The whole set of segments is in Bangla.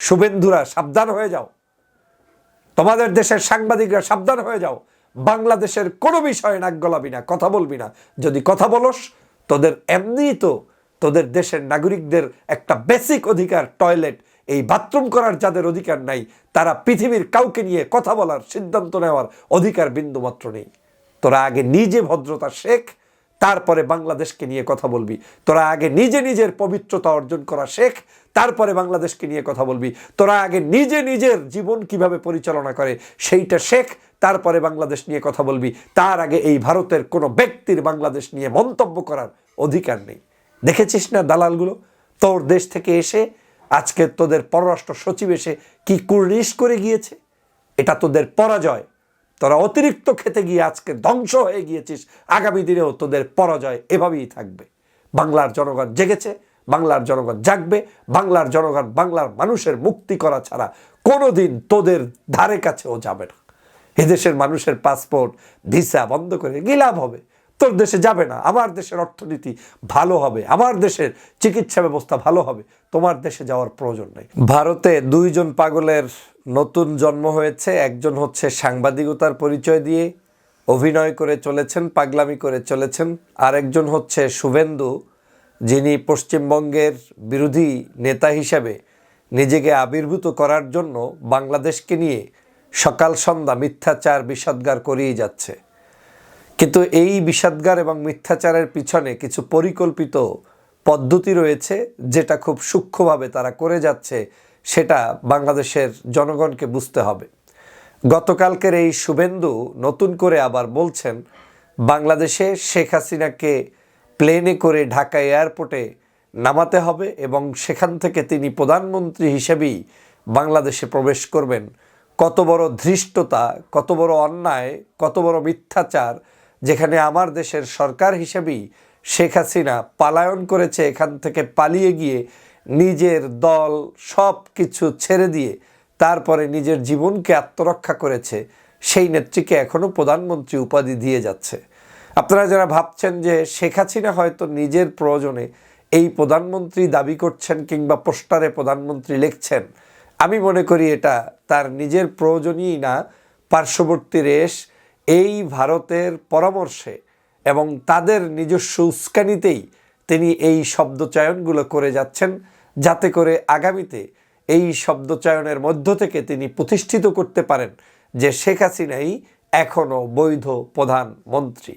শুভেন্দুরা, সাবধান হয়ে যাও। তোমাদের দেশের সাংবাদিকরা সাবধান হয়ে যাও। বাংলাদেশের কোনো বিষয়ে নাক গলাবি না, কথা বলবি না। যদি কথা বলস, তোদের এমনিই তো তোদের দেশের নাগরিকদের একটা বেসিক অধিকার টয়লেট এই বাথরুম করার যাদের অধিকার নাই, তারা পৃথিবীর কাউকে নিয়ে কথা বলার সিদ্ধান্ত নেওয়ার অধিকার বিন্দুমাত্র নেই। তোরা আগে নিজে ভদ্রতা শেখ, তারপরে বাংলাদেশকে নিয়ে কথা বলবি। তোরা আগে নিজে নিজের পবিত্রতা অর্জন করা শেখ তারপরে বাংলাদেশকে নিয়ে কথা বলবি। তোরা আগে নিজে নিজের জীবন কীভাবে পরিচালনা করে, সেইটা শেখ, তারপরে বাংলাদেশ নিয়ে কথা বলবি। তার আগে এই ভারতের কোনো ব্যক্তির বাংলাদেশ নিয়ে মন্তব্য করার অধিকার নেই। দেখেছিস না দালালগুলো? তোর দেশ থেকে এসে, আজকে তোদের পররাষ্ট্র সচিব এসে কি কুর্নিশ করে গিয়েছে? এটা তোদের পরাজয়। তোরা অতিরিক্ত খেতে গিয়ে আজকে ধ্বংস হয়ে গিয়েছিস। আগামী দিনেও তোদের পরাজয় এভাবেই থাকবে। বাংলার জনগণ জেগেছে। বাংলার জনগণ জাগবে, বাংলার জনগণ বাংলার মানুষের মুক্তি করা ছাড়া কোনোদিন তোদের ধারে কাছেও যাবে না। এদেশের মানুষের পাসপোর্ট, ভিসা বন্ধ করে লাভ হবে? তোর দেশে যাবে না, আমার দেশের অর্থনীতি ভালো হবে, আমার দেশের চিকিৎসা ব্যবস্থা ভালো হবে, তোমার দেশে যাওয়ার প্রয়োজন নেই। ভারতে দুইজন পাগলের নতুন জন্ম হয়েছে, একজন হচ্ছে সাংবাদিকতার পরিচয় দিয়ে অভিনয় করে চলেছেন, পাগলামি করে চলেছেন আর একজন হচ্ছে শুভেন্দু যিনি পশ্চিমবঙ্গের বিরোধী নেতা হিসাবে নিজেকে আবির্ভূত করার জন্য বাংলাদেশকে নিয়ে সকাল সন্ধ্যা মিথ্যাচার, বিষাদগার করিয়ে যাচ্ছে। কিন্তু এই বিষাদগার এবং মিথ্যাচারের পিছনে কিছু পরিকল্পিত পদ্ধতি রয়েছে যেটা খুব সূক্ষ্মভাবে তারা করে যাচ্ছে, সেটা বাংলাদেশের জনগণকে বুঝতে হবে। গতকালকের এই শুভেন্দু নতুন করে আবার বলছেন, বাংলাদেশে শেখ হাসিনাকে প্লেনে করে ঢাকা এয়ারপোর্টে নামাতে হবে এবং সেখান থেকে তিনি প্রধানমন্ত্রী হিসেবেই বাংলাদেশে প্রবেশ করবেন। কত বড় ধৃষ্টতা, কত বড় অন্যায়, কত বড় মিথ্যাচার যেখানে আমার দেশের সরকার হিসেবেই শেখ হাসিনা পালায়ন করেছে, এখান থেকে পালিয়ে গিয়ে নিজের দল সব কিছু ছেড়ে দিয়ে তারপরে নিজের জীবনকে আত্মরক্ষা করেছে। সেই নেত্রীকে এখনও প্রধানমন্ত্রী উপাধি দিয়ে যাচ্ছে। আপনারা যারা ভাবছেন যে শেখ হাসিনা হয়তো নিজের প্রয়োজনে এই প্রধানমন্ত্রী দাবি করছেন কিংবা পোস্টারে প্রধানমন্ত্রী লিখছেন, আমি মনে করি এটা তার নিজের প্রয়োজনই না। পার্শ্ববর্তী রেশ এই ভারতের পরামর্শে এবং তাদের নিজস্ব উস্কানিতেই তিনি এই শব্দচয়নগুলো করে যাচ্ছেন, যাতে করে আগামীতে এই শব্দচয়নের মধ্য থেকে তিনি প্রতিষ্ঠিত করতে পারেন যে শেখ হাসিনাই এখনও বৈধ প্রধানমন্ত্রী।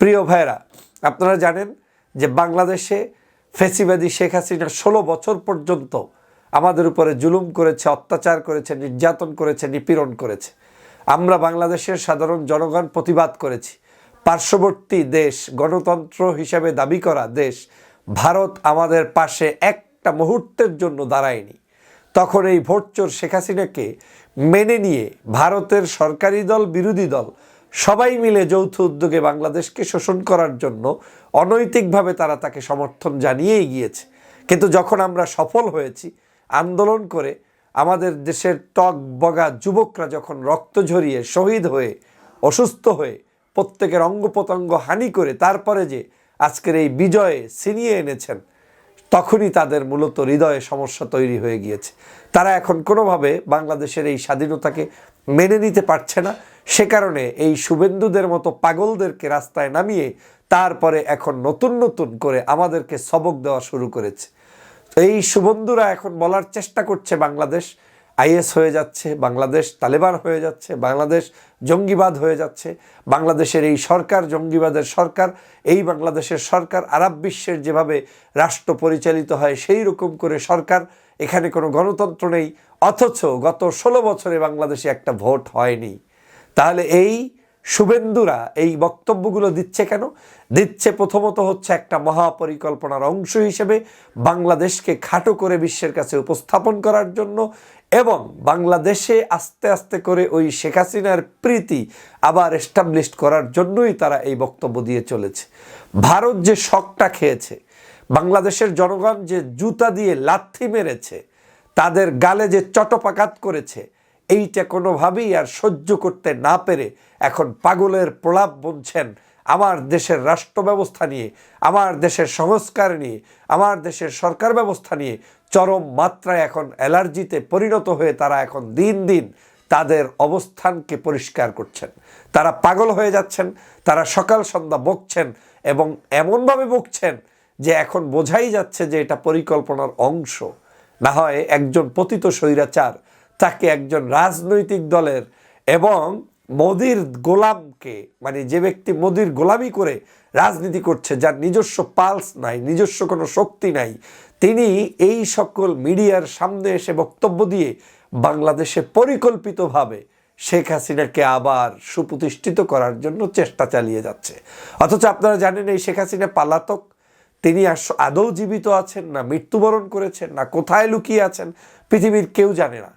প্রিয় ভাইরা আপনারা জানেন যে বাংলাদেশে ফেসিবাদী শেখ হাসিনা ষোলো বছর পর্যন্ত আমাদের উপরে জুলুম করেছে, অত্যাচার করেছে, নির্যাতন করেছে, নিপীড়ন করেছে। আমরা বাংলাদেশের সাধারণ জনগণ প্রতিবাদ করেছি। পার্শ্ববর্তী দেশ, গণতন্ত্র হিসাবে দাবি করা দেশ, ভারত আমাদের পাশে একটা মুহূর্তের জন্য দাঁড়ায়নি। তখন এই ভোটচোর শেখ হাসিনাকে মেনে নিয়ে ভারতের সরকারি দল, বিরোধী দল সবাই মিলে যৌথ উদ্যোগে বাংলাদেশকে শোষণ করার জন্য অনৈতিকভাবে তারা তাকে সমর্থন জানিয়েই গিয়েছে। কিন্তু যখন আমরা সফল হয়েছি, আন্দোলন করে আমাদের দেশের টক বগা যুবকরা যখন রক্ত ঝরিয়ে শহীদ হয়ে, অসুস্থ হয়ে প্রত্যেকের অঙ্গ প্রত্যঙ্গ হানি করে তারপরে যে আজকের এই বিজয়ে ছিনিয়ে এনেছেন, তখনই তাদের মূলত হৃদয়ে সমস্যা তৈরি হয়ে গিয়েছে। তারা এখন কোনোভাবে বাংলাদেশের এই স্বাধীনতাকে মেনে নিতে পারছে না। সে কারণে এই শুভেন্দুদের মতো পাগলদেরকে রাস্তায় নামিয়ে তারপরে এখন নতুন নতুন করে আমাদেরকে সবক দেওয়া শুরু করেছে। এই সুবন্ধুরা এখন বলার চেষ্টা করছে বাংলাদেশ। আইএস হয়ে যাচ্ছে, বাংলাদেশ তালেবান হয়ে যাচ্ছে, বাংলাদেশ জঙ্গিবাদ হয়ে যাচ্ছে, বাংলাদেশের এই সরকার, জঙ্গিবাদের সরকার, এই বাংলাদেশের সরকার, আরব বিশ্বের যেভাবে রাষ্ট্র পরিচালিত হয় সেই রকম করে সরকার, এখানে কোনো গণতন্ত্র নেই, অথচ গত ষোলো বছরে বাংলাদেশে একটা ভোট হয়নি। তাহলে এই শুভেন্দুরা এই বক্তব্যগুলো দিচ্ছে কেন? দিচ্ছে প্রথমত হচ্ছে একটা মহাপরিকল্পনার অংশ হিসেবে বাংলাদেশকে খাটো করে বিশ্বের কাছে উপস্থাপন করার জন্য এবং বাংলাদেশে আস্তে আস্তে করে ওই শেখ হাসিনার প্রীতি আবার এস্টাবলিশ করার জন্যই তারা এই বক্তব্য দিয়ে চলেছে। ভারত যে শকটা খেয়েছে, বাংলাদেশের জনগণ যে জুতা দিয়ে লাথি মেরেছে, তাদের গালে যে চটপাকাত করেছে এইটা কোনোভাবেই আর সহ্য করতে না পেরে এখন পাগলের প্রলাপ বুনছেন আমার দেশের রাষ্ট্র ব্যবস্থা নিয়ে, আমার দেশের সংস্কার নিয়ে, আমার দেশের সরকার ব্যবস্থা নিয়ে চরম মাত্রায় এখন অ্যালার্জিতে পরিণত হয়ে তারা এখন দিন দিন তাদের অবস্থানকে পরিষ্কার করছেন। তারা পাগল হয়ে যাচ্ছেন, তারা সকাল সন্ধ্যা বকছেন এবং এমনভাবে বকছেন যে এখন বোঝাই যাচ্ছে যে এটা পরিকল্পনার অংশ। না হয় একজন পতিত স্বৈরাচার তাকে একজন রাজনৈতিক দলের এবং মোদির গোলামকে মানে যে ব্যক্তি মোদির গোলামি করে রাজনীতি করছে, যার নিজস্ব পালস নাই, নিজস্ব কোনো শক্তি নাই, তিনি এই সকল মিডিয়ার সামনে এসে বক্তব্য দিয়ে বাংলাদেশে পরিকল্পিতভাবে শেখ হাসিনাকে আবার সুপ্রতিষ্ঠিত করার জন্য চেষ্টা চালিয়ে যাচ্ছে। অথচ আপনারা জানেন এই শেখ হাসিনা পালাতক, তিনি আদৌ জীবিত আছেন না, মৃত্যুবরণ করেছেন না, কোথায় লুকিয়ে আছেন, পৃথিবীর কেউ জানে না।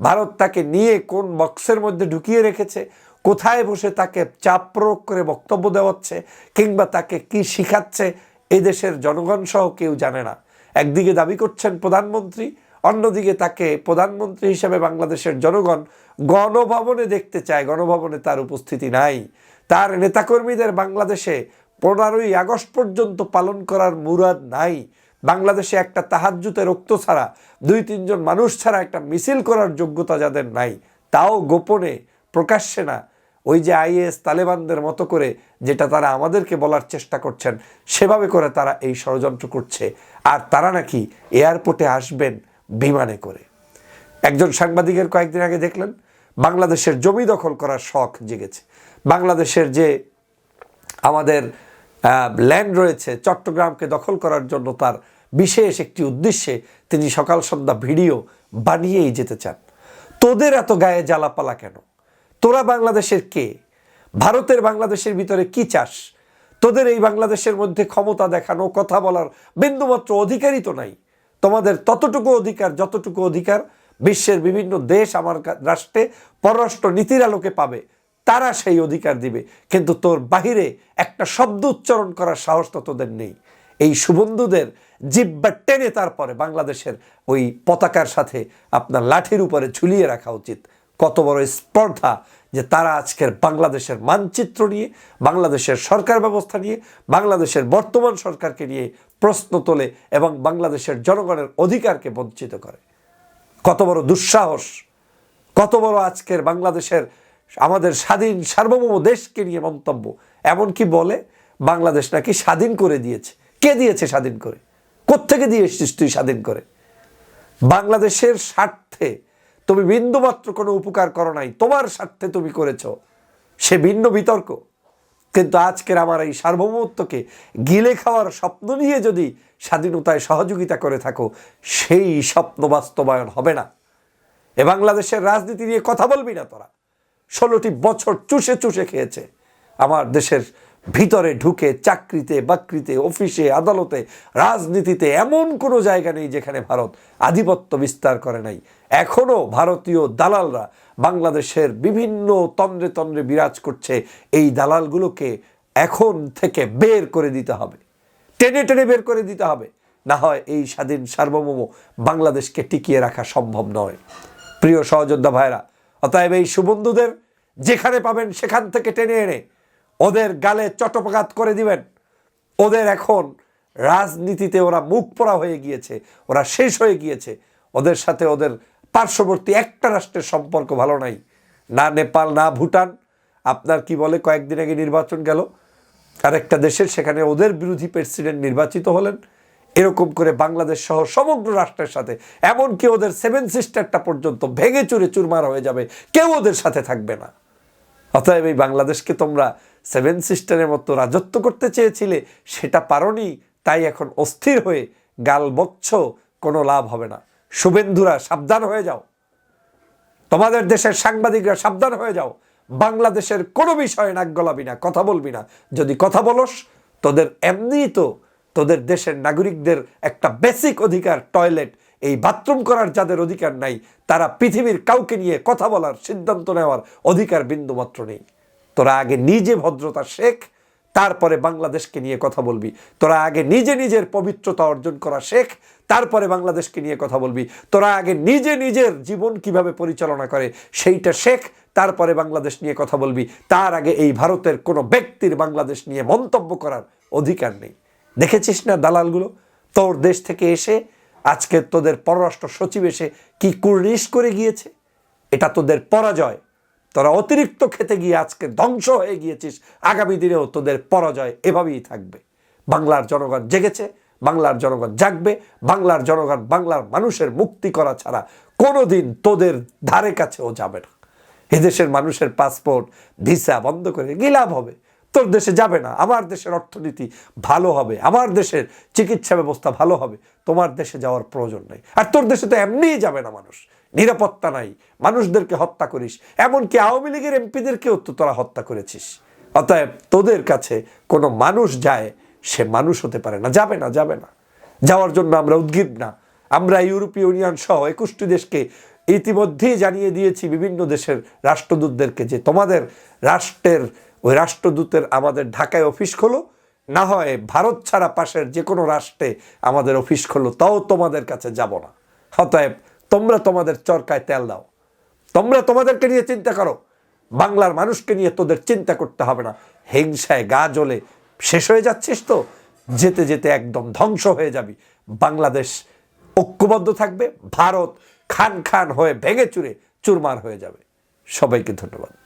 ভারত তাকে নিয়ে কোন বক্সের মধ্যে ঢুকিয়ে রেখেছে? কোথায় বসে তাকে চাপ প্রয়োগ করে বক্তব্য দেওয়াচ্ছে? কিংবা তাকে কি শিখাচ্ছে? এই দেশের জনগণ সহ কেউ জানে না। একদিকে দাবি করছেন প্রধানমন্ত্রী, অন্যদিকে তাকে প্রধানমন্ত্রী হিসেবে বাংলাদেশের জনগণ গণভবনে দেখতে চায়। গণভবনে তার উপস্থিতি নাই। তার নেতাকর্মীদের বাংলাদেশে পনেরোই আগস্ট পর্যন্ত পালন করার মুরাদ নাই। বাংলাদেশে একটা তাহাজ্জুতে রক্ত ছাড়া, দুই তিনজন মানুষ ছাড়া একটা মিছিল করার যোগ্যতা যাদের নাই, তাও গোপনে প্রকাশ্যে না। ওই যে আইএস তালেবানদের মতো করে যেটা তারা আমাদেরকে বলার চেষ্টা করছেন, সেভাবে করে তারা এই ষড়যন্ত্র করছে। আর তারা নাকি এয়ারপোর্টে আসবেন বিমানে করে। একজন সাংবাদিকের কয়েকদিন আগে দেখলেন, বাংলাদেশের জমি দখল করার শখ জেগেছে। বাংলাদেশের যে আমাদের ল্যান্ড রয়েছে চট্টগ্রামকে দখল করার জন্য তার বিশেষ একটি উদ্দেশ্যে তিনি সকাল সন্ধ্যা ভিডিও বানিয়েই যেতে চান। তোদের এত গায়ে জ্বালাপালা কেন? তোরা বাংলাদেশের কে? ভারতের বাংলাদেশের ভিতরে কি চাস? তোদের এই বাংলাদেশের মধ্যে ক্ষমতা দেখানো, কথা বলার বিন্দুমাত্র অধিকারই তো নাই। তোমাদের ততটুকু অধিকার, যতটুকু অধিকার বিশ্বের বিভিন্ন দেশ আমার রাষ্ট্রে পররাষ্ট্র নীতির আলোকে পাবে তারা সেই অধিকার দিবে। কিন্তু তোর বাহিরে একটা শব্দ উচ্চারণ করার সাহস তো তোদের নেই। এই সুবন্ধুদের জিব্বা টেনে তারপরে বাংলাদেশের ওই পতাকার সাথে আপনার লাঠির উপরে ঝুলিয়ে রাখা উচিত। কত বড় স্পর্ধা যে তারা আজকের বাংলাদেশের মানচিত্র নিয়ে, বাংলাদেশের সরকার ব্যবস্থা নিয়ে, বাংলাদেশের বর্তমান সরকারকে নিয়ে প্রশ্ন তোলে এবং বাংলাদেশের জনগণের অধিকারকে বঞ্চিত করে। কত বড় দুঃসাহস, কত বড় আজকের বাংলাদেশের আমাদের স্বাধীন সার্বভৌম দেশকে নিয়ে মন্তব্য। এমনকি বলে, বাংলাদেশ নাকি স্বাধীন করে দিয়েছে। কে দিয়েছে স্বাধীন করে? কোত্থেকে দিয়ে এসেছিস তুই স্বাধীন করে? বাংলাদেশের স্বার্থে তুমি বিন্দুমাত্র কোনো উপকার করো নাই। তোমার স্বার্থে তুমি করেছ। সে ভিন্ন বিতর্ক। কিন্তু আজকের আমার এই সার্বভৌমত্বকে গিলে খাওয়ার স্বপ্ন নিয়ে যদি স্বাধীনতায় সহযোগিতা করে থাকো, সেই স্বপ্ন বাস্তবায়ন হবে না। এ বাংলাদেশের রাজনীতি নিয়ে কথা বলবি না তোরা। ষোলোটি বছর চুষে চুষে খেয়েছে। আমার দেশের ভিতরে ঢুকে চাকরিতে, বাকরিতে, অফিসে, আদালতে, রাজনীতিতে এমন কোনো জায়গা নেই যেখানে ভারত আধিপত্য বিস্তার করে নাই। এখনও ভারতীয় দালালরা বাংলাদেশের বিভিন্ন তন্দ্রে তন্দ্রে বিরাজ করছে এই দালালগুলোকে এখন থেকে বের করে দিতে হবে। টেনে টেনে বের করে দিতে হবে। না হয় এই স্বাধীন সার্বভৌম বাংলাদেশকে টিকিয়ে রাখা সম্ভব নয়। প্রিয় সহযোদ্ধা ভাইরা অতএব এই সুবন্ধুদের যেখানে পাবেন সেখান থেকে টেনে এনে ওদের গালে চটপকাত করে দিবেন। ওদের এখন রাজনীতিতে ওরা মুখ পড়া হয়ে গিয়েছে, ওরা শেষ হয়ে গিয়েছে। ওদের সাথে ওদের পার্শ্ববর্তী একটা রাষ্ট্রের সম্পর্ক ভালো নাই। না নেপাল, না ভুটান। আপনার কি বলে, কয়েকদিন আগে নির্বাচন গেল। আরেকটা দেশের সেখানে ওদের বিরোধী প্রেসিডেন্ট নির্বাচিত হলেন। এরকম করে বাংলাদেশ সহ সমগ্র রাষ্ট্রের সাথে, এমনকি ওদের সেভেন সিস্টারটা পর্যন্ত ভেঙে চুরে চুরমার হয়ে যাবে, কেউ ওদের সাথে থাকবে না। অতএব এই বাংলাদেশকে তোমরা সেভেন সিস্টারের মতো রাজত্ব করতে চেয়েছিলে, সেটা পারোনি, তাই এখন অস্থির হয়ে গাল বচ্ছ, কোনো লাভ হবে না। শুভেন্দুরা, সাবধান হয়ে যাও। তোমাদের দেশের সাংবাদিকরা, সাবধান হয়ে যাও। বাংলাদেশের কোনো বিষয়ে নাক গলাবি না, কথা বলবি না। যদি কথা বলস, তোদের এমনিই তো তোদের দেশের নাগরিকদের একটা বেসিক অধিকার টয়লেট এই বাথরুম করার যাদের অধিকার নাই, তারা পৃথিবীর কাউকে নিয়ে কথা বলার সিদ্ধান্ত নেওয়ার অধিকার বিন্দুমাত্র নেই। তোরা আগে নিজে ভদ্রতা শেখ, তারপরে বাংলাদেশকে নিয়ে কথা বলবি। তোরা আগে নিজে নিজের পবিত্রতা অর্জন করা শেখ, তারপরে বাংলাদেশকে নিয়ে কথা বলবি। তোরা আগে নিজে নিজের জীবন কীভাবে পরিচালনা করে, সেইটা শেখ, তারপরে বাংলাদেশ নিয়ে কথা বলবি। তার আগে এই ভারতের কোনো ব্যক্তির বাংলাদেশ নিয়ে মন্তব্য করার অধিকার নেই। দেখেছিস না দালালগুলো? তোর দেশ থেকে এসে আজকে তোদের পররাষ্ট্র সচিব এসে কি কুর্নিশ করে গিয়েছে? এটা তোদের পরাজয়। তোরা অতিরিক্ত খেতে গিয়ে আজকে ধ্বংস হয়ে গিয়েছিস। আগামী দিনেও তোদের পরাজয় এভাবেই থাকবে। বাংলার জনগণ জেগেছে, বাংলার জনগণ জাগবে, বাংলার জনগণ বাংলার মানুষের মুক্তি করা ছাড়া কোনোদিন তোদের ধারে কাছেও যাবে না। এদেশের মানুষের পাসপোর্ট ভিসা বন্ধ করে গিলাভ হবে। তোর দেশে যাবে না। আমার দেশের অর্থনীতি ভালো হবে, আমার দেশের চিকিৎসা ব্যবস্থা ভালো হবে, তোমার দেশে যাওয়ার প্রয়োজন নেই। আর তোর দেশে তো এমনিই যাবে না মানুষ। নিরাপত্তা নাই, মানুষদেরকে হত্যা করিস। এমনকি আওয়ামী লীগের এমপিদেরকেও তো তোরা হত্যা করেছিস। অতএব তোদের কাছে কোনো মানুষ যায়, সে মানুষ হতে পারে না। যাবে না যাবে না। যাওয়ার জন্য আমরা উদ্গ্রীব না। আমরা ইউরোপীয় ইউনিয়ন সহ একুশটি দেশকে ইতিমধ্যেই জানিয়ে দিয়েছি, বিভিন্ন দেশের রাষ্ট্রদূতদেরকে যে তোমাদের রাষ্ট্রের ওই রাষ্ট্রদূতের আমাদের ঢাকায় অফিস খোলো, না হয় ভারত ছাড়া পাশের যে কোনো রাষ্ট্রে আমাদের অফিস খোলো, তাও তোমাদের কাছে যাব না। অতএব তোমরা তোমাদের চরকায় তেল দাও। তোমরা তোমাদেরকে নিয়ে চিন্তা করো। বাংলার মানুষকে নিয়ে তোদের চিন্তা করতে হবে না। হিংসায় গা জ্বলে শেষ হয়ে যাচ্ছিস তো? যেতে যেতে একদম ধ্বংস হয়ে যাবি। বাংলাদেশ ঐক্যবদ্ধ থাকবে, ভারত খান খান হয়ে ভেঙে চুরে চুরমার হয়ে যাবে। সবাইকে ধন্যবাদ।